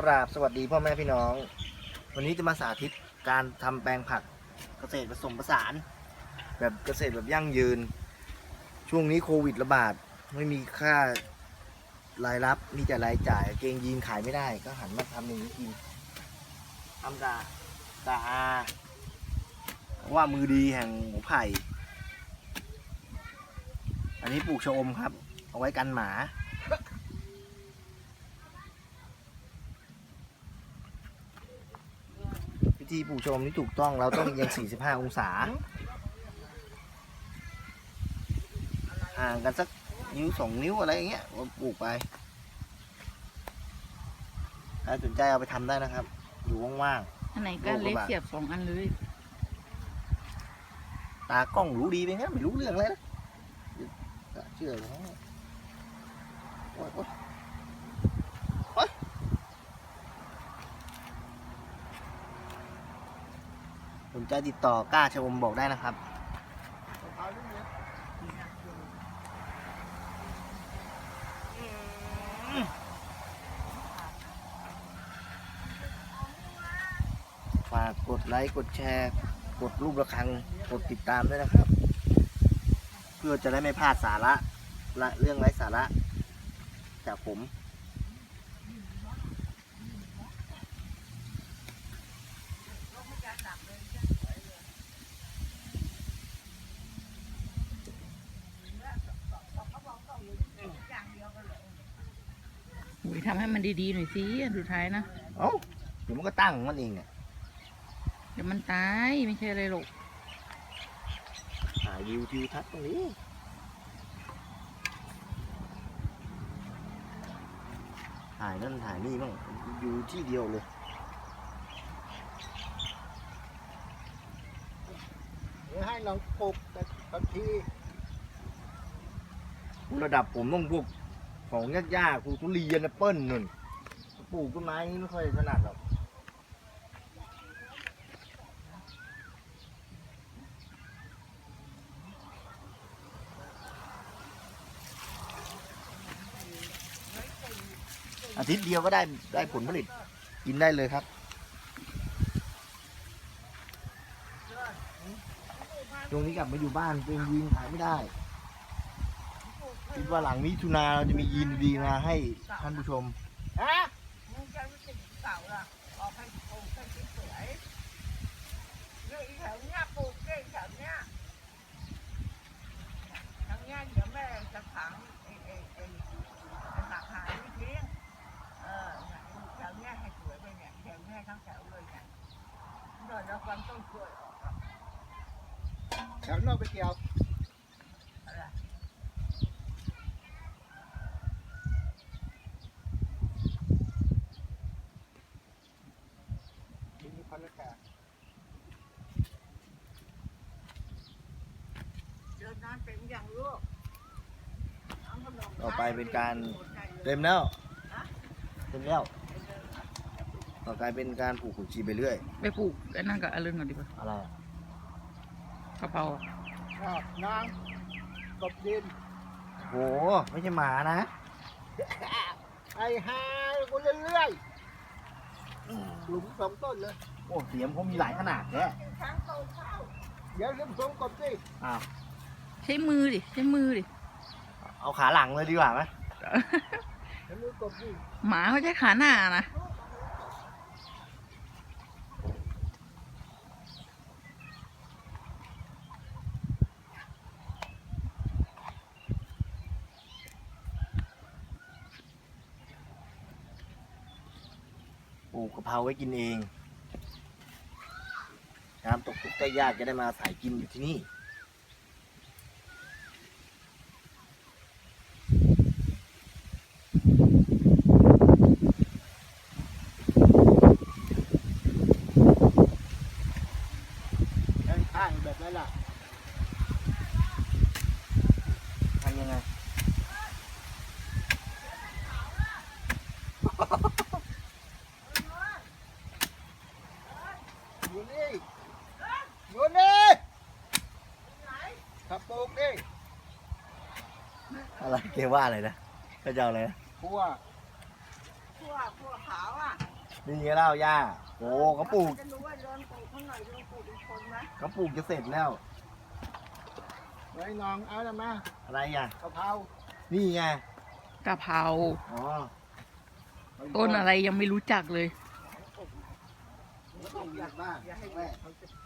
กราบสวัสดีพ่อแม่พี่น้อง วันนี้จะมาสาธิตการทำแปลงผักเกษตรผสมผสาน แบบเกษตรแบบยั่งยืน ช่วงนี้โควิดระบาดไม่มีค่ารายรับมีแต่รายจ่าย เกงยีนขายไม่ได้ ก็หันมาทำอย่างนี้กินทำดาดาอาว่ามือดีแห่งหมูไผ่อันนี้ปลูกชะอมครับ เอาไว้กันหมา วิธีปลูกชะอมที่ถูกต้องเราต้องเอียง 45 องศาห่างกันสักนิ้วสองนิ้วอะไรอย่างเงี้ยเราปลูกไปถ้าสนใจเอาไปทำได้นะครับ อยู่ว่างอันไหนก็เล็กเสียบสองอันเลยๆตากล้องรู้ดีไปงั้นไม่รู้เรื่องเลยนะเชื่อผมโอ๊ยโอ๊ยโอ๊ย สนใจติดต่อกล้าชะอมบอกได้นะครับ ฝากกดไลค์ กดแชร์ กดรูประฆัง กดติดตามด้วยนะครับ เพื่อจะได้ไม่พลาดสาระและเรื่องไร้สาระจากผม หุยทำให้มันดีๆหน่อยสิอันสุดท้ายนะ เอ้าเดี๋ยวมันก็ตั้งของมันเองเนี่ยเดี๋ยวมันตายไม่ใช่อะไรหรอกถ่ายวิวทิวทัศน์ตรงนี้ถ่ายนั่นถ่ายนี่บ้างอยู่ที่เดียวเลยเดี๋ยวให้น้องปลูกแต่บางทีระดับผมต้องพวก ของยากๆปลูกทุเรียนแอปเปิ้ลนู่นปลูกต้นไม้นี่ไม่ค่อยถนัดหรอกอาทิตย์เดียวก็ได้ได้ผลผลิตกินได้เลยครับช่วงนี้กลับมาอยู่บ้านเป็นยีนขายไม่ได้ คิดว่าหลังมิถุนาเราจะมียีนดีมาให้ท่านผู้ชมฮะมึงจะรู้สึกเก่าล่ะออกให้ปลูกให้สวยๆเนี่ยอีแถวเนี้ยปลูกเนี่อีแถวเนี้ยทางเนี้ยเดี๋ยวแม่จะขังไอ้ไอ้ไอ้หลักหายไม่ทิ้งเออเนี่ยแถวเนี้ยให้สวยไปเนี่ยแถวเนี้ยทั้งแถวเลยเนี่ยเดี๋ยวเราความต้องช่วยออกแถวนอกไปเกี่ยว อะไร ทีนี้พันละแขก เดินน้ำเต็มอย่างลูกน้ำขนมต่อไปเป็นการเต็มแล้วเต็มแล้วต่อไปเป็นการปลูกขุนชีไปเรื่อย ไปปลูกไอ้นั่นกับอรุณก่อนดีกว่าอะไรอะกะเพราอะชอบนางกบดินโหไม่ใช่หมานะไอ้ฮากูเรื่อยๆหลุมสองต้นเลยโอ้เสียมเขามีหลายขนาดแท้ช้างโตเข้าเดี๋ยวลืมสวมกบสิอ้าว ใช้มือดิ ใช้มือดิ เอาขาหลังเลยดีกว่าไหมเดี๋ยวลืมกบสิหมาเขาใช้ขาหน้านะปลูกกะเพราไว้กินเองน้ำตกทุกข์ได้ยากจะได้มาใส่กินอยู่ที่นี่ ด้านข้างแบบนั้นล่ะ ทำยังไง อยู่นี่ อยู่นี่ถ้าปลูกนี่อะไรเกว่าอะไรนะเขาจะเอาอะไรนะพัวพวกพวกขาวอะนี่ไงเล่าย่าโอ้เขาปลูกจะรู้ว่าโดนปลูกเขาหน่อยโดนปลูกเป็นคนนะเขาปลูกจะเสร็จแล้วไว้น้องเอาละมาอะไรอะกะเพรานี่ไงกะเพราอ๋อต้นอะไรยังไม่รู้จักเลยแล้วปลูกอยากบ้านแม่เขาจะเออ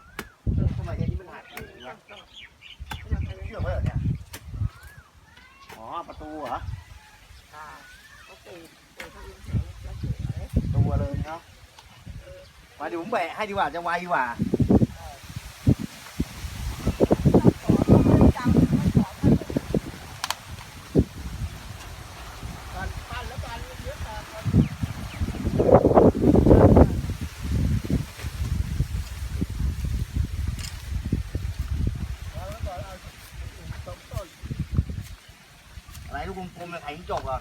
ทำไมเนี่ยนี่มันหักอย่างนี้วะเชื่อมไว้เหรอเนี่ยอ๋อประตูเหรออ่าเขาปลูกปลูกเขาเป็นแสงแล้วสวยตัวเลยเนาะมาเดี๋ยวผมแบะให้ดีกว่าจะไวกว่า กันปั้นแล้วกันเยอะแต่กันเอาแล้วก่อนเอาสองต้น อะไรลูกกลมๆเนี่ยไข่จิ้งจกเหรอ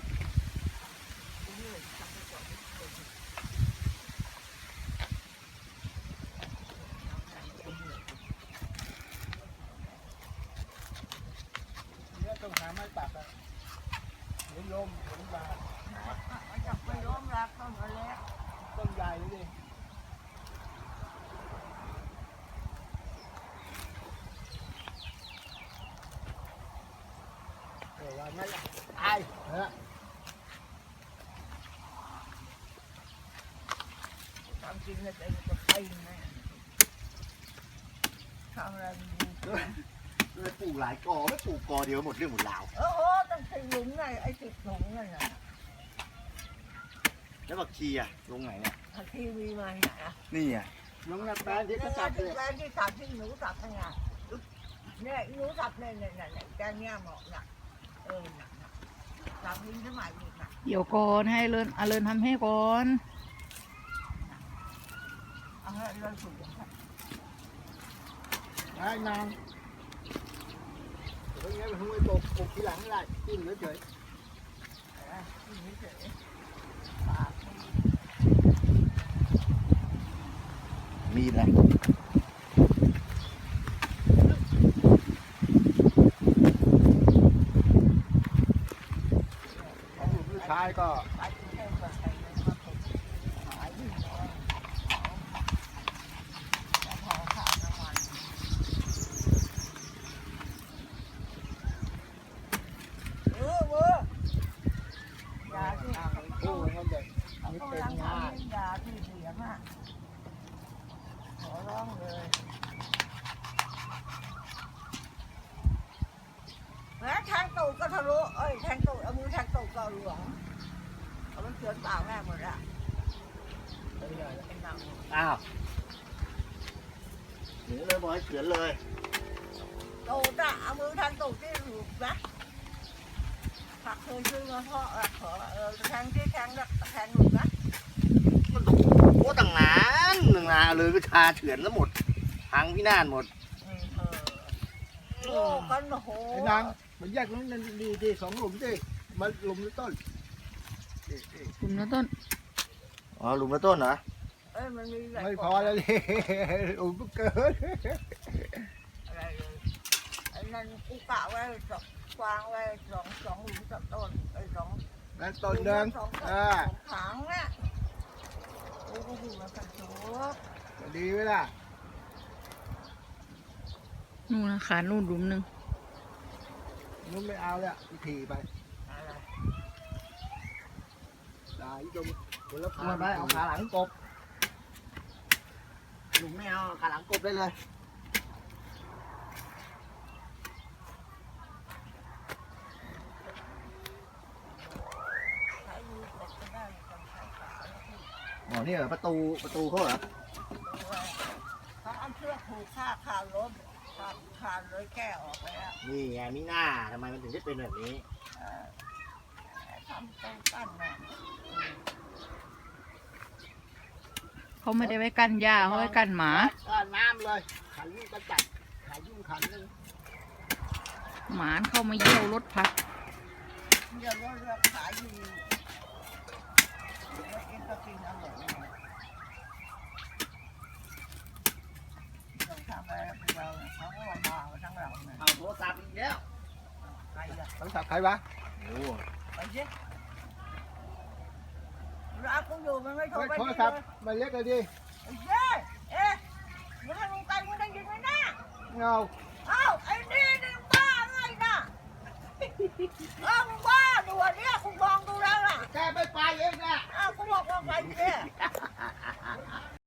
เนี่ยต้องหาไม้ปักอะเดี๋ยวโยมเดี๋ยวมามันจะไปล้มรักต้นมาแล้วต้นใหญ่เลยเออวั นนั้นแหละตายเออทำจริงเลยเป็นตัวไปนะทำอะไรมันดีเลยปลูกหลายกอไม่ปลูกกอเดียวหมดเรื่องหมดราวโอ้โหต้องใส่หลุมไงไอ้ติดหลุมไงน่ะแล้วบักชีอะลงไหนเนี่ยทางทีวีมาเนี่ยนะนี่อะน้องนับแปลงที่ที่เขาตัจัดบที่เลยแปลงที่ตัดที่หนูตัดไงเนี่ยหนูตัดเนี่ยเนี่ยเนี่ยแกเนี่ยเหมาะน่ะ เออน่ะตัดนี้สมัยอีกน่ะเดี๋ยวก่อนให้เลินอาเลินทำให้ก่อนเอาให้เราสูงไอ้นางเฮ้ยงั้นมันห้วยปลูกปลูกทีหลังไม่ได้จิ้มเฉยมีดนะ ๆของลูกชายก็ ตัดที่แค่แบบไหนมาผมขายที่น้อยแล้วพอขาดน้ำมันเออเว้ยาที่ทางคู่เขาเด็กเขานี่กำเป็นลังงาทำนให้ยาที่เสียม่ะขอร้องเลยแล้แทงตูดก็ทะลุเอ้ยแทงตูดเอามือแทงตูดก็หลวง เอามันเชือนเปล่าแม่หมดละเป็นหนังอ้าวเหนือเลยบอกให้เฉือนเลยตูดอะเอามือแทงตูดที่หลุดนะผักเคยซื้อมาเพราะอะขอเออแทงที่แทงแล้วแทงหลุดนะมันต้องโอ้ตั้งนานหนึ่งนานเลยก็ชาเฉือนแล้วหมดพังพินาศหมดอืมเออโอ้กันโอ้โหไอ้นางมันแยกนั้นมันดีดีสองหลุมดิมันหลุมละต้น นี่นี่คุณนะต้น อ๋อหลุมละต้นเหรอเอ้ยมันมีหลายไม่กพฎอแล้วดิหลุมก็เกินอะไรเลยไอ้นั่นกูกะไว้สองวางไว้สองสองหลุมสองต้นไอ้สองแล้วต้นเดิมสองต้นอ่าสองถังน่ะกูก็อยู่มาสักชุดดีไหมล่ะนู่นนะขานู่นหลุมหนึ่งนุ่มไม่เอาแล้วอีกทีไป อะไรตายจมผลเอาไปเอาขาหลังกบหลุมไม่เอาขาหลังกบได้เลยใช้มือกดก็ได้ต้องใช้ขาแล้วที่อ๋อนี่เหรอประตูประตูเขาเหรอดูไว้เขาเอาเชือกผูกฆ่าคารถขาดขาดเลยแก้ออกไปแล้วนี่ไงมิน่าทำไมมันถึงได้เป็นแบบนี้ เออทำต้นกั้นน่ะเขาไม่ได้ไว้กันหญ้าเขาไว้กันหมา ก็น้ำเลย ขันนี่ก็จัดขันยุ่งขันนึงหมานเข้ามาเยี่ยวรถพัดเดี๋ยวเราจะขายอยู่แล้วเองก็กินอร่อยนะต้องทำอะไรเป็นเราเนี่ยเขาก็ว่าบ้าทั้งเราเนี่ยเอาโทรศัพท์อีกแล้วใครอะ ต้องสับใครวะโอ้ไปสิรักมึง อยู่มันไม่โทรไปโทรศัพท์มาเรียกเลยดิเย้เอ๊ะมึงให้มึงไปมึงได้ยินไหมนะเงาเอ้าไอ้นี่นี่บ้าไงนะเอ้ามึงบ้าดูอันเนี้ยคุณมองดูแล้วล่ะแกไม่ไปเองนะเอ้ากูบอกว่าไปเนี่